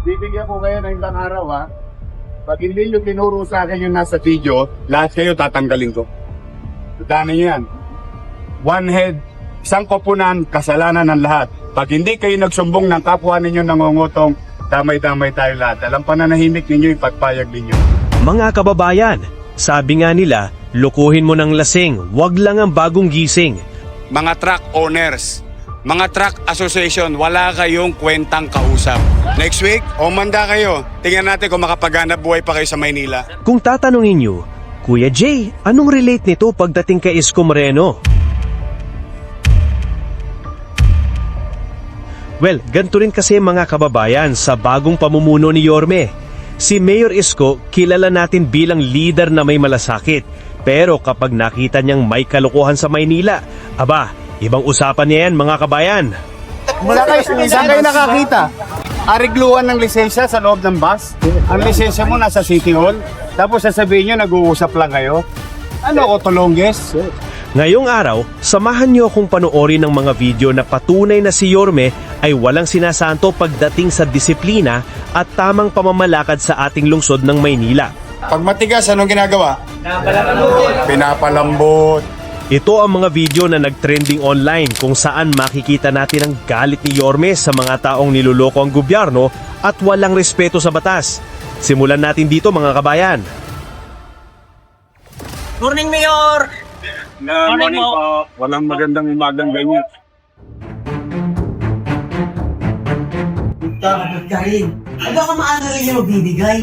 Bibigyan ko kayo ng ilang araw ha. Pag hindi nyo tinuro sa akin yung nasa video, lahat kayo tatanggalin ko. Tandaan niyo yan. One head, isang koponan, kasalanan ng lahat. Pag hindi kayo nagsumbong ng kapwa ninyo nangungutong, damay-damay tayo lahat. Alam pananahimik ninyo, ipagpayag ninyo. Mga kababayan, sabi nga nila, lukuhin mo ng lasing, wag lang ang bagong gising. Mga truck owners, mga truck association, wala kayong kwentang kausap. Next week, o manda kayo. Tingnan natin kung makapaghanap buhay pa kayo sa Maynila. Kung tatanungin nyo, Kuya Jay, anong relate nito pagdating kay Isko Moreno? Well, ganito rin kasi mga kababayan sa bagong pamumuno ni Yorme. Si Mayor Isko, kilala natin bilang leader na may malasakit. Pero kapag nakita niyang may kalokohan sa Maynila, aba, ibang usapan niya yan mga kabayan. Wala kayo, saan kayo nakakita? Arigluan ng lisensya sa loob ng bus. Ang lisensya mo nasa City Hall. Tapos sasabihin nyo, nag-uusap lang kayo. Ano ko, tulongges? Ngayong araw, samahan niyo akong panoorin ng mga video na patunay na si Yorme ay walang sinasanto pagdating sa disiplina at tamang pamamalakad sa ating lungsod ng Maynila. Pag matigas, anong ginagawa? Pinapalambot. Ito ang mga video na nagtrending online kung saan makikita natin ang galit ni Yorme sa mga taong niloloko ang gobyerno at walang respeto sa batas. Simulan natin dito mga kabayan. Morning, Mayor! Na, Morning po. Walang magandang umagang ganyan. Dapat ka rin. Baka maano rin yung magbibigay.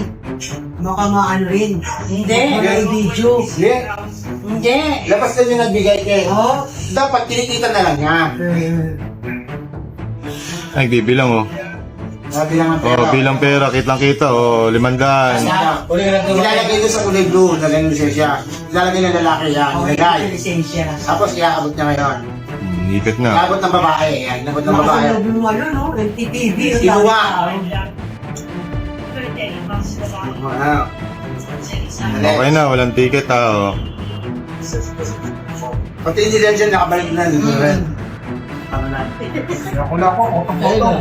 Baka maano rin. Hindi. May video. Hindi. Hindi. Labas na yung nagbigay kay. Oh. Dapat kinikita na lang niya. Ay, bibilang oh. Sabi lang ang pera. Oh, bilang pera, kitlang kita oh, limandaan. Ilalagay doon sa kulay blue na ganun siya siya. Ilalagay ng lalaki yan. Okay, Ilagay. lisensya. Tapos iaabot niya ngayon. Hmm, Ipit na. Iaabot ng babae. Yan, inabot ng babae. Nakasunod yung ano, no? NTPB. yung Kinuha. tawag. Ano? Okay na, walang ticket ha oh. Pati hindi lang dyan nakabalik na. Dito rin. Ako na ako, otong-otong.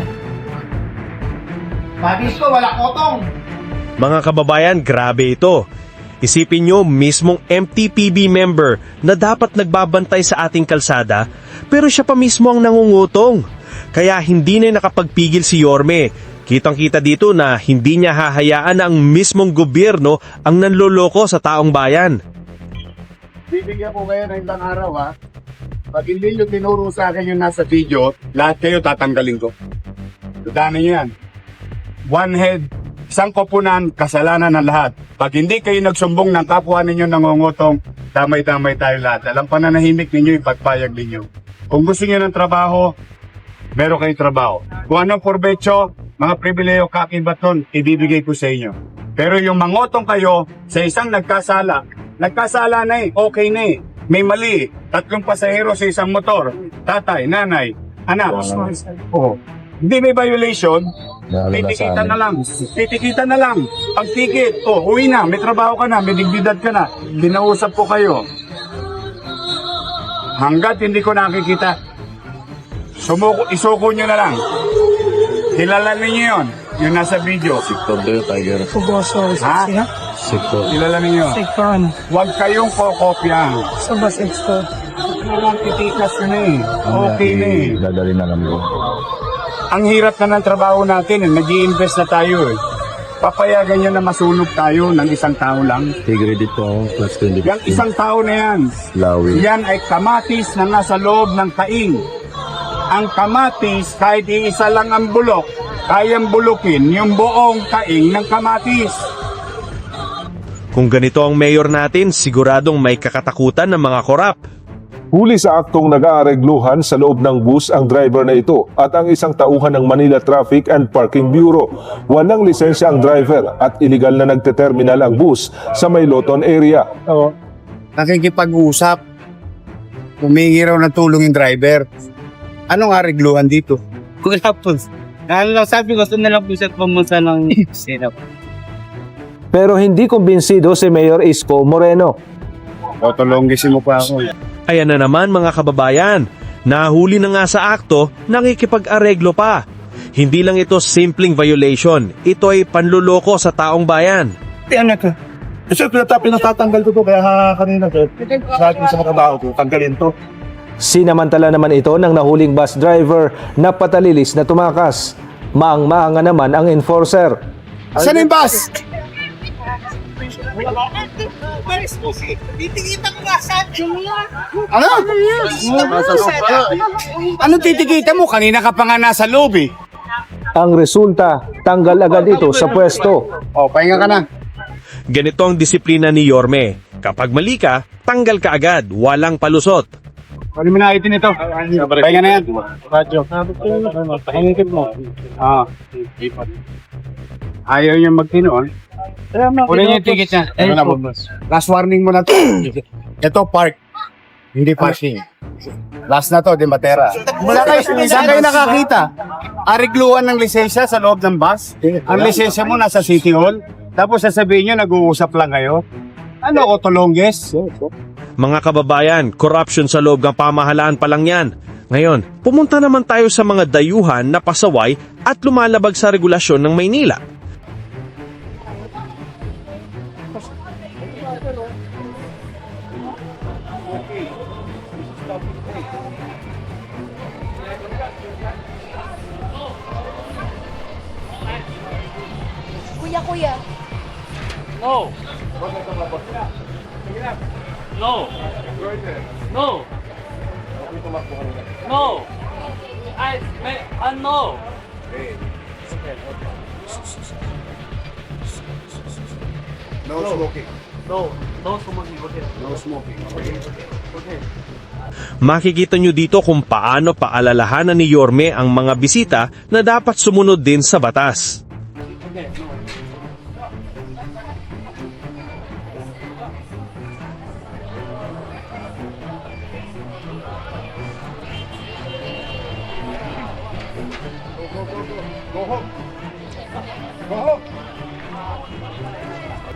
Pagis ko, wala kotong. Mga kababayan, grabe ito. Isipin nyo, mismong MTPB member na dapat nagbabantay sa ating kalsada, pero siya pa mismo ang nangungutong. Kaya hindi na nakapagpigil si Yorme. Kitang-kita dito na hindi niya hahayaan na ang mismong gobyerno ang nanloloko sa taong bayan. Bibigyan ko kayo ng ilang araw ha. Pag hindi nyo tinuro sa akin yung nasa video, lahat kayo tatanggalin ko. Tandaan niyo yan. One head, isang koponan, kasalanan ng lahat. Pag hindi kayo nagsumbong ng kapwa ninyo nangungutong, damay-damay tayo lahat. Alam pananahimik ninyo, ipagpayag ninyo. Kung gusto niyo ng trabaho, meron kayong trabaho. Kung anong provecho, mga pribileyo kakibaton, ibibigay ko sa inyo. Pero yung mangotong kayo sa isang nagkasala, nagkasala na eh, okay na eh. May mali, tatlong pasahero sa isang motor, tatay, nanay, anak. Oo. Hindi may violation, titikita na lang. Titikita na lang. Pag tikit, oh, uwi na, may trabaho ka na, may dignidad ka na. Kinausap ko kayo. Hanggat hindi ko nakikita, sumuko, isuko nyo na lang. Kilala ninyo yun, yung nasa video. Pugoso. Ha? Kilala ninyo. Sekpan. Huwag kayong kokopya. Sa bus expo. Walang titikas ka na eh. Okay na eh. Dadali na lang yun. Ang hirap na ng trabaho natin eh. nag invest na tayo eh. Papayagan nyo na masunog tayo ng isang tao lang. Tigre dito ako, plus 20. Yang isang tao na yan, Lawi. yan ay kamatis na nasa loob ng taing. Ang kamatis, kahit iisa lang ang bulok, kayang bulukin yung buong taing ng kamatis. Kung ganito ang mayor natin, siguradong may kakatakutan ng mga korap. Huli sa aktong nag-aaregluhan sa loob ng bus ang driver na ito at ang isang tauhan ng Manila Traffic and Parking Bureau. Walang lisensya ang driver at iligal na nagte-terminal ang bus sa Mayloton area. Nakikipag-usap. Humingi raw ng tulong yung driver. Anong arigluhan dito? Wala po. Ano lang sabi ko, gusto na lang po siya pumunta ng setup. Pero hindi kumbinsido si Mayor Isko Moreno. Otolonggisin mo pa ako. Ayan na naman mga kababayan, nahuli na nga sa akto, nakikipag-areglo pa. Hindi lang ito simpleng violation, ito ay panluloko sa taong bayan. Tiyan ka. Kasi pinata- pinatatanggal ko to kaya ha, kanina sir. Sa akin sa trabaho ko, tanggalin to. Sinamantala naman ito ng nahuling bus driver na patalilis na tumakas. Maang-maanga naman ang enforcer. Saan yung bus? Ano? Anong titikita mo? Kanina ka pa nga nasa loob eh. Ang resulta, tanggal agad ito sa pwesto. O, pahinga ka na. Ganito ang disiplina ni Yorme. Kapag mali ka, tanggal ka agad, walang palusot. Pwede mo na itin ito. Pahinga na yan. Radyo. Pahingin mo. Ah. Ayaw niya magtinoon. Kunin niyo yung ticket niya. Na, Last warning mo na to. Ito, park. Hindi parking. Last na to, di matera. Saan kayo, saan kayo nakakita? Arigluan ng lisensya sa loob ng bus. Ang lisensya mo nasa City Hall. Tapos sasabihin nyo, nag-uusap lang kayo. Ano ko, tulongges? Mga kababayan, corruption sa loob ng pamahalaan pa lang yan. Ngayon, pumunta naman tayo sa mga dayuhan na pasaway at lumalabag sa regulasyon ng Maynila. Kuya, kuya. No. No. No. No. I, may, uh, no. No smoking. No. No smoking. Okay. No smoking. Makikita nyo dito kung paano paalalahanan ni Yorme ang mga bisita na dapat sumunod din sa batas.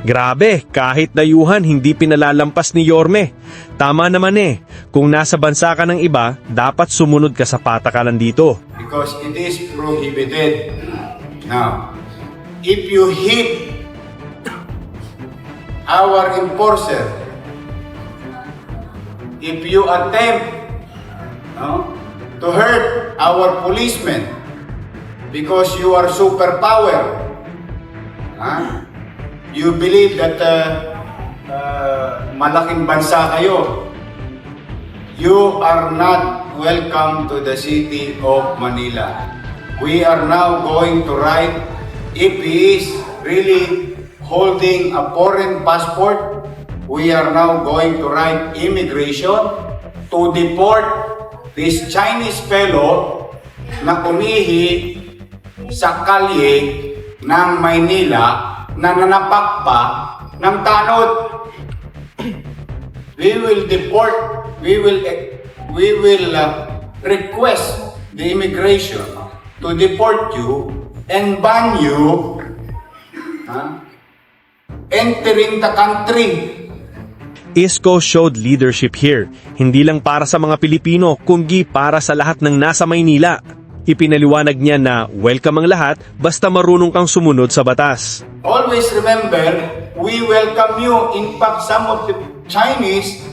Grabe, kahit dayuhan hindi pinalalampas ni Yorme. Tama naman eh, kung nasa bansa ka ng iba, dapat sumunod ka sa patakaran dito. because it is prohibited. Now, if you hit our enforcer, if you attempt no, to hurt our policemen because you are superpower, huh? You believe that uh, uh, malaking bansa kayo, you are not welcome to the city of Manila. We are now going to write if he is really holding a foreign passport, we are now going to write immigration to deport this Chinese fellow na umihi sa kalye ng Maynila na nanapak pa ng tanod we will deport, we will, we will uh, request the immigration to deport you and ban you huh, entering the country. ISCO showed leadership here, hindi lang para sa mga Pilipino, kundi para sa lahat ng nasa Maynila. Ipinaliwanag niya na welcome ang lahat basta marunong kang sumunod sa batas. Always remember, we welcome you. In fact, some of the Chinese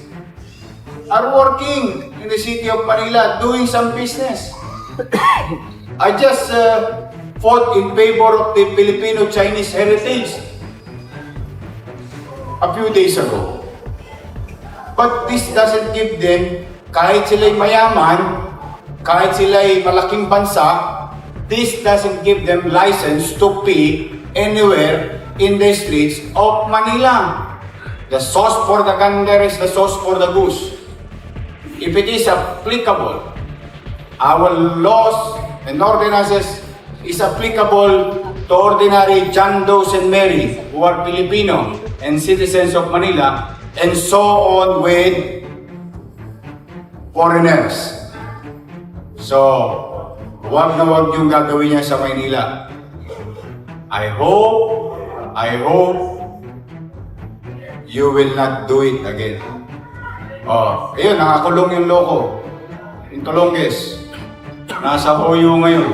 are working in the city of Manila doing some business. I just uh, fought in favor of the Filipino-Chinese heritage a few days ago. But this doesn't give them, kahit sila'y mayaman, kahit sila'y malaking bansa, this doesn't give them license to pee anywhere in the streets of Manila. The sauce for the gander is the sauce for the goose. If it is applicable, our laws and ordinances is applicable to ordinary John Does and Mary who are Filipino and citizens of Manila and so on with foreigners. So, wag na wag yung gagawin niya sa Maynila. I hope, I hope you will not do it again. Oh, ayun, nakakulong yung loko. Yung tulongges. Nasa Hoyo ngayon.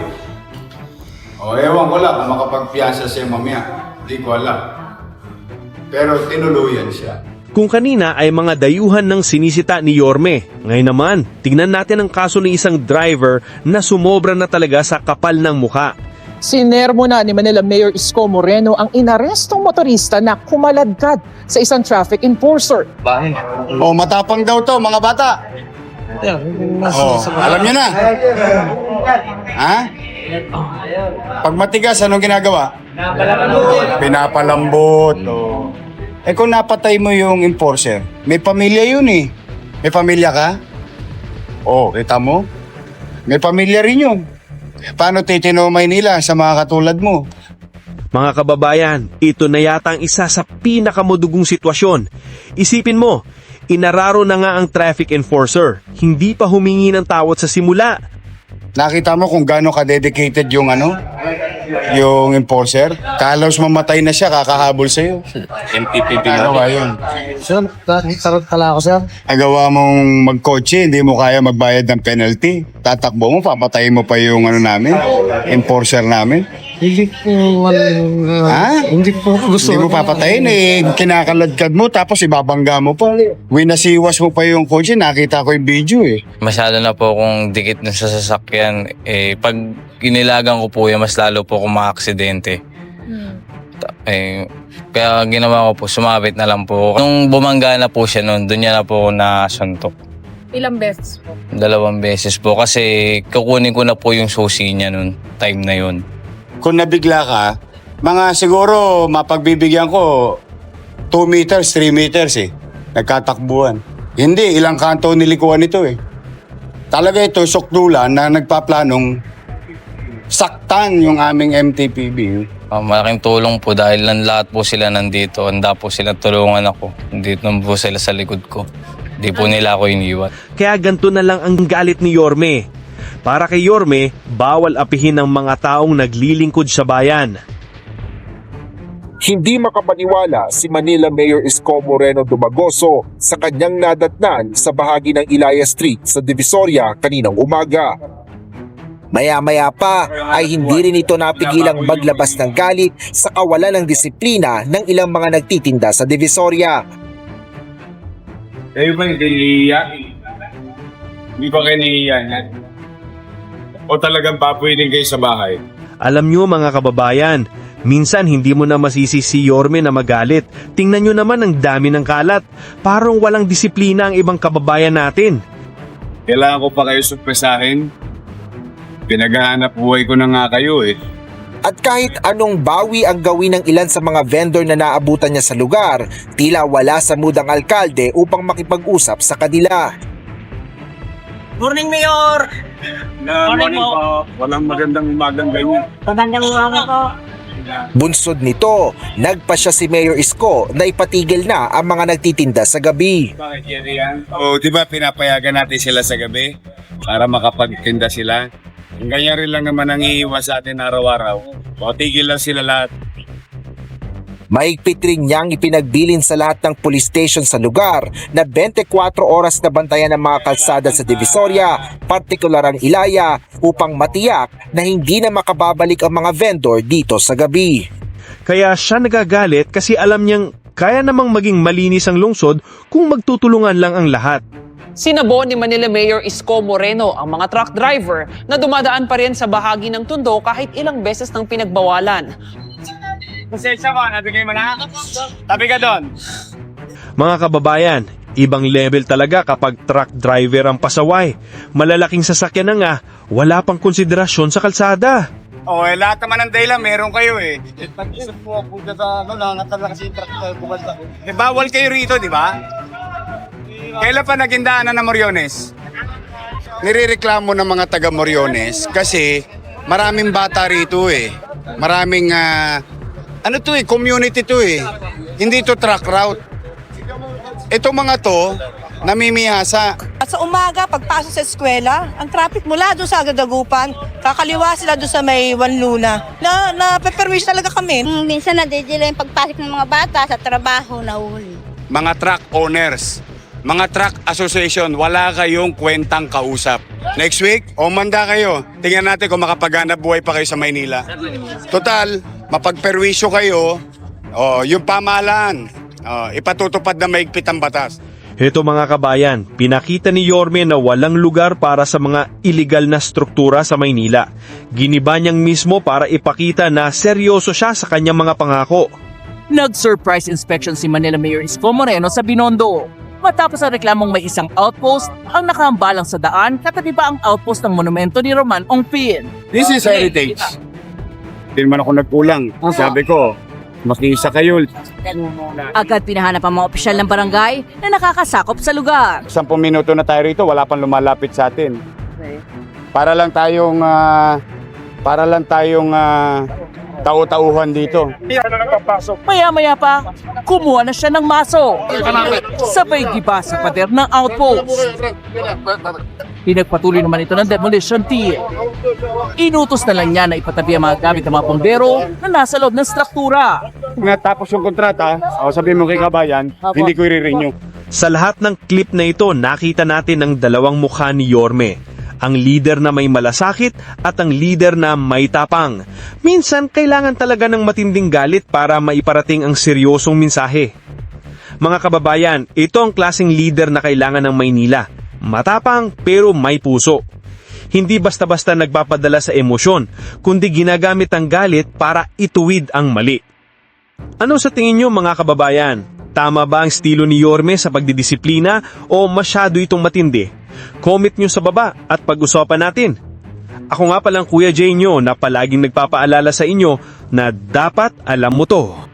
O ewan ko lang kung makapagpiyasa siya mamaya. Hindi ko alam. Pero tinuluyan siya. Kung kanina ay mga dayuhan ng sinisita ni Yorme, ngayon naman, tingnan natin ang kaso ng isang driver na sumobra na talaga sa kapal ng muka. Sinermo na ni Manila Mayor Isko Moreno ang inarestong motorista na kumaladkad sa isang traffic enforcer. O matapang daw to mga bata. Oh, alam niyo na. Ha? Pag matigas, anong ginagawa? Pinapalambot. Oh. Eh kung napatay mo yung enforcer, may pamilya yun eh. May pamilya ka? Oh, kita mo? May pamilya rin yun. Paano titino Maynila sa mga katulad mo? Mga kababayan, ito na yata ang isa sa pinakamudugong sitwasyon. Isipin mo, inararo na nga ang traffic enforcer. Hindi pa humingi ng tawad sa simula. Nakita mo kung gaano ka-dedicated yung ano? Yung enforcer? Kalos mamatay na siya, kakahabol sa'yo. MPPP ano ba yun? Sir, tarot pala ako, sir. Agawa mong magkotse, hindi mo kaya magbayad ng penalty. Tatakbo mo, papatayin mo pa yung ano namin, enforcer namin. Hindi po, Ha? hindi po gusto. Hindi mo papatayin eh, kinakaladkad mo tapos ibabangga mo pa. Winasiwas mo pa yung kotse, nakita ko yung video eh. Masyado na po akong dikit na sa sasakyan. Eh, pag inilagan ko po yan, mas lalo po akong maaksidente. Ta- Eh, kaya ginawa ko po, sumabit na lang po. Nung bumangga na po siya noon, doon niya na po ako nasuntok. Ilang beses po? Dalawang beses po kasi kukunin ko na po yung susi niya noon, time na yun. Kung nabigla ka, mga siguro mapagbibigyan ko 2 meters, 3 meters eh. Nagkatakbuhan. Hindi, ilang kanto nilikuan ito eh. Talaga ito, sukdulan na nagpaplanong saktan yung aming MTPB. Ah, malaking tulong po dahil lang lahat po sila nandito. Handa po sila tulungan ako. Dito po sila sa likod ko. Di po nila ako iniwan. Kaya ganito na lang ang galit ni Yorme. Para kay Yorme, bawal apihin ng mga taong naglilingkod sa bayan. Hindi makapaniwala si Manila Mayor Isko Moreno Dumagoso sa kanyang nadatnan sa bahagi ng Ilaya Street sa Divisoria kaninang umaga. Maya-maya pa ay hindi rin ito napigilang maglabas ng galit sa kawalan ng disiplina ng ilang mga nagtitinda sa Divisoria. Kayo ba yung? Hindi ba kinihiya yan? O talagang papuwitin kayo sa bahay? Alam nyo mga kababayan, minsan hindi mo na masisi si Yorme na magalit. Tingnan nyo naman ang dami ng kalat. Parang walang disiplina ang ibang kababayan natin. Kailangan ko pa kayo surpresahin? Pinaghahanap buhay ko na nga kayo eh. At kahit anong bawi ang gawin ng ilan sa mga vendor na naabutan niya sa lugar, tila wala sa mudang alkalde upang makipag-usap sa kanila. Morning, Mayor! Morning po. Walang magandang umagang ganyan. Magandang umaga po. Bunsod nito, nagpa siya si Mayor Isko na ipatigil na ang mga nagtitinda sa gabi. Bakit yan yan? O, di ba pinapayagan natin sila sa gabi para makapagtinda sila? Ang ganyan rin lang naman ang iiwas sa atin araw-araw. O, tigil lang sila lahat. Mahigpit rin niyang ipinagbilin sa lahat ng police station sa lugar na 24 oras na bantayan ng mga kalsada sa Divisoria, partikular ang Ilaya, upang matiyak na hindi na makababalik ang mga vendor dito sa gabi. Kaya siya nagagalit kasi alam niyang kaya namang maging malinis ang lungsod kung magtutulungan lang ang lahat. Sinabo ni Manila Mayor Isko Moreno ang mga truck driver na dumadaan pa rin sa bahagi ng tundo kahit ilang beses ng pinagbawalan. Pasensya ko, nabigay mo na. Tabi ka doon. Mga kababayan, ibang level talaga kapag truck driver ang pasaway. Malalaking sasakyan na nga, wala pang konsiderasyon sa kalsada. O eh, lahat naman ng dahilan meron kayo eh. Pag-isip po ako sa ano, nangatala kasi yung truck sa bukalta. Eh, bawal kayo rito, di ba? Kailan pa naging daanan ng Moriones? Nirereklamo ng mga taga Moriones kasi maraming bata rito eh. Maraming, ah, ano to eh, community to eh. Hindi to truck route. Itong mga to, namimihasa. At sa umaga, pagpasok sa eskwela, ang traffic mula doon sa Agadagupan, kakaliwa sila doon sa may Wanluna. Na, na peperwish talaga kami. Mm, Minsan nadidila yung pagpasok ng mga bata sa trabaho na uli. mga truck owners. mga truck association, wala kayong kwentang kausap. Next week, o manda kayo. Tingnan natin kung makapaghanap buhay pa kayo sa Maynila. Total, mapagperwisyo kayo, o yung pamahalaan, o, ipatutupad na maigpit ang batas. Ito mga kabayan, pinakita ni Yorme na walang lugar para sa mga iligal na struktura sa Maynila. Giniba niyang mismo para ipakita na seryoso siya sa kanyang mga pangako. Nag-surprise inspection si Manila Mayor Isko Moreno sa Binondo. Matapos ang reklamong may isang outpost ang nakahambalang sa daan katabi pa ang outpost ng monumento ni Roman Ongpin. This is heritage. Hindi naman ako nagkulang. Sabi ko, makisa kayo. Agad pinahanap ang mga opisyal ng barangay na nakakasakop sa lugar. Sampung minuto na tayo rito, wala pang lumalapit sa atin. Para lang tayong ah, para lang tayong ah, tau-tauhan dito. Maya-maya pa, kumuha na siya ng maso. Sabay giba sa pader ng outpost. Pinagpatuloy naman ito ng demolition team. Inutos na lang niya na ipatabi ang mga gamit ng mga bombero na nasa loob ng struktura. Natapos yung kontrata, o sabihin mo kay kabayan, hindi ko i-renew. Sa lahat ng clip na ito, nakita natin ang dalawang mukha ni Yorme. Ang leader na may malasakit at ang leader na may tapang. Minsan, kailangan talaga ng matinding galit para maiparating ang seryosong mensahe. Mga kababayan, ito ang klaseng leader na kailangan ng Maynila. Matapang pero may puso. Hindi basta-basta nagpapadala sa emosyon, kundi ginagamit ang galit para ituwid ang mali. Ano sa tingin nyo mga kababayan? Tama ba ang estilo ni Yorme sa pagdidisiplina o masyado itong matindi? Comment nyo sa baba at pag-usapan natin. Ako nga palang Kuya Jay nyo na palaging nagpapaalala sa inyo na dapat alam mo to.